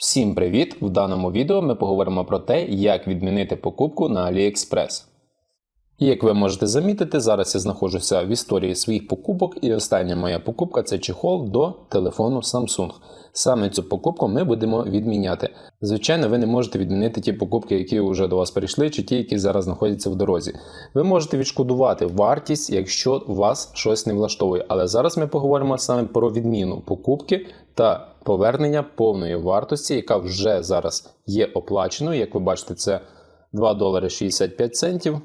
Всім привіт! В даному відео ми поговоримо про те, як відмінити покупку на AliExpress. І як ви можете замітити, зараз я знаходжуся в історії своїх покупок, і остання моя покупка це чехол до телефону Samsung. Саме цю покупку ми будемо відміняти. Звичайно, ви не можете відмінити ті покупки, які вже до вас прийшли, чи ті, які зараз знаходяться в дорозі. Ви можете відшкодувати вартість, якщо вас щось не влаштовує. Але зараз ми поговоримо саме про відміну покупки та повернення повної вартості, яка вже зараз є оплаченою. Як ви бачите, це 2 долари 65 центів.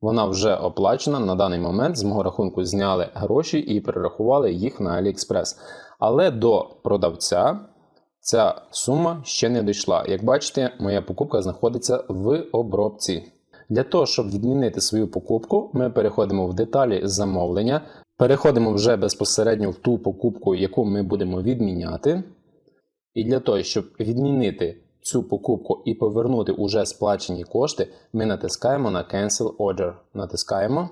Вона вже оплачена на даний момент. З мого рахунку зняли гроші і перерахували їх на AliExpress. Але до продавця ця сума ще не дійшла. Як бачите, моя покупка знаходиться в обробці. Для того, щоб відмінити свою покупку, ми переходимо в деталі замовлення, переходимо вже безпосередньо в ту покупку, яку ми будемо відміняти. І для того, щоб відмінити цю покупку і повернути уже сплачені кошти, ми натискаємо на Cancel Order. Натискаємо.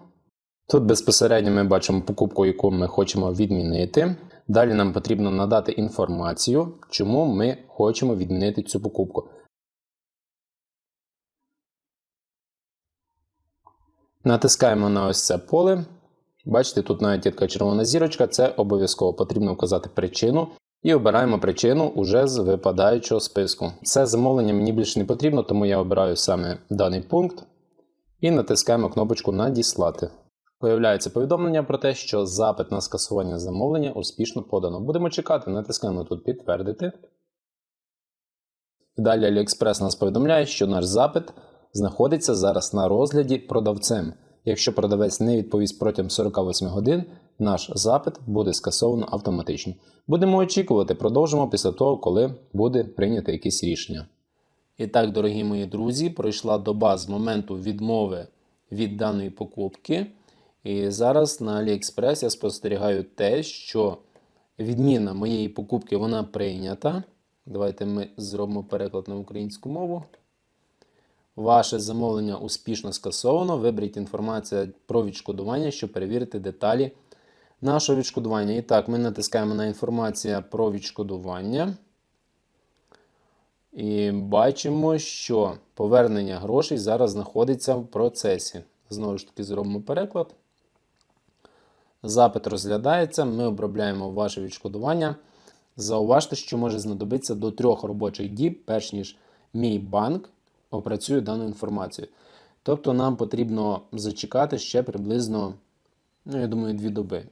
Тут безпосередньо ми бачимо покупку, яку ми хочемо відмінити. Далі нам потрібно надати інформацію, чому ми хочемо відмінити цю покупку. Натискаємо на ось це поле. Бачите, тут навіть є така червона зірочка, це обов'язково потрібно вказати причину. І обираємо причину уже з випадаючого списку. Це замовлення мені більше не потрібно, тому я обираю саме даний пункт і натискаємо кнопочку Надіслати. Появляється повідомлення про те, що запит на скасування замовлення успішно подано. Будемо чекати, натискаємо тут Підтвердити. Далі AliExpress нас повідомляє, що наш запит знаходиться зараз на розгляді продавцем. Якщо продавець не відповість протягом 48 годин, наш запит буде скасовано автоматично. Будемо очікувати, продовжимо після того, коли буде прийнято якесь рішення. І так, дорогі мої друзі, пройшла доба з моменту відмови від даної покупки. І зараз на AliExpress я спостерігаю те, що відміна моєї покупки вона прийнята. Давайте ми зробимо переклад на українську мову. Ваше замовлення успішно скасовано. Виберіть інформацію про відшкодування, щоб перевірити деталі нашого відшкодування. І так, ми натискаємо на інформацію про відшкодування. І бачимо, що повернення грошей зараз знаходиться в процесі. Знову ж таки, зробимо переклад. Запит розглядається, ми обробляємо ваше відшкодування. Зауважте, що може знадобитися до трьох робочих діб, перш ніж мій банк опрацює дану інформацію. Тобто нам потрібно зачекати ще приблизно, ну, я думаю, дві доби,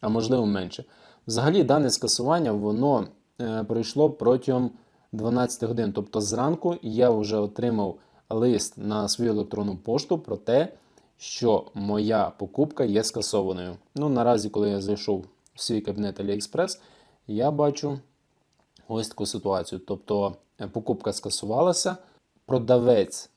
а можливо менше. Взагалі, дане скасування воно е, пройшло протягом 12 годин. Тобто, зранку я вже отримав лист на свою електронну пошту про те, що моя покупка є скасованою. Ну, наразі, коли я зайшов в свій кабінет AliExpress, я бачу ось таку ситуацію. Тобто, е, покупка скасувалася продавець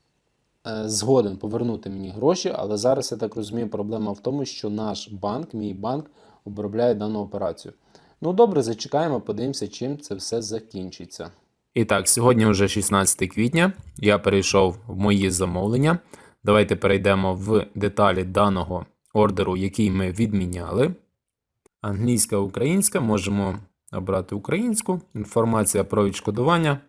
е, згоден повернути мені гроші, але зараз я так розумію, проблема в тому, що наш банк, мій банк, обробляє дану операцію. Ну добре, зачекаємо, подивимося, чим це все закінчиться. І так, сьогодні вже 16 квітня. Я перейшов в мої замовлення. Давайте перейдемо в деталі даного ордеру, який ми відміняли. Англійська, українська, можемо обрати українську. Інформація про відшкодування.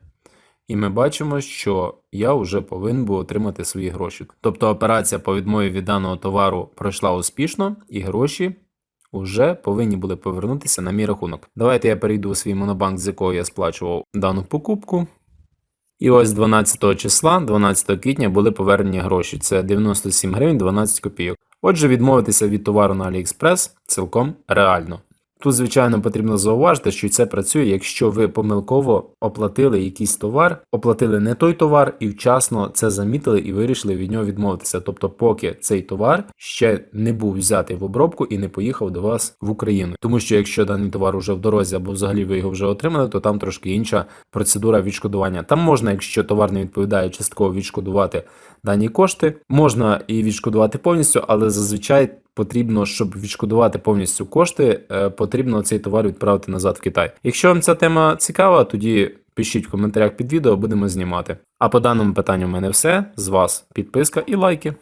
І ми бачимо, що я вже повинен був отримати свої гроші. Тобто операція по відмові від даного товару пройшла успішно, і гроші вже повинні були повернутися на мій рахунок. Давайте я перейду у свій монобанк, з якого я сплачував дану покупку. І ось 12 числа, 12 квітня, були повернені гроші. Це 97 гривень 12 копійок. Отже, відмовитися від товару на AliExpress цілком реально. Тут, звичайно, потрібно зауважити, що це працює, якщо ви помилково оплатили якийсь товар, оплатили не той товар і вчасно це замітили і вирішили від нього відмовитися. Тобто, поки цей товар ще не був взятий в обробку і не поїхав до вас в Україну. Тому що якщо даний товар вже в дорозі або взагалі ви його вже отримали, то там трошки інша процедура відшкодування. Там можна, якщо товар не відповідає, частково відшкодувати дані кошти, можна і відшкодувати повністю, але зазвичай потрібно, щоб відшкодувати повністю кошти, е, потрібно цей товар відправити назад в Китай. Якщо вам ця тема цікава, тоді пишіть в коментарях під відео, будемо знімати. А по даному питанню в мене все. З вас підписка і лайки.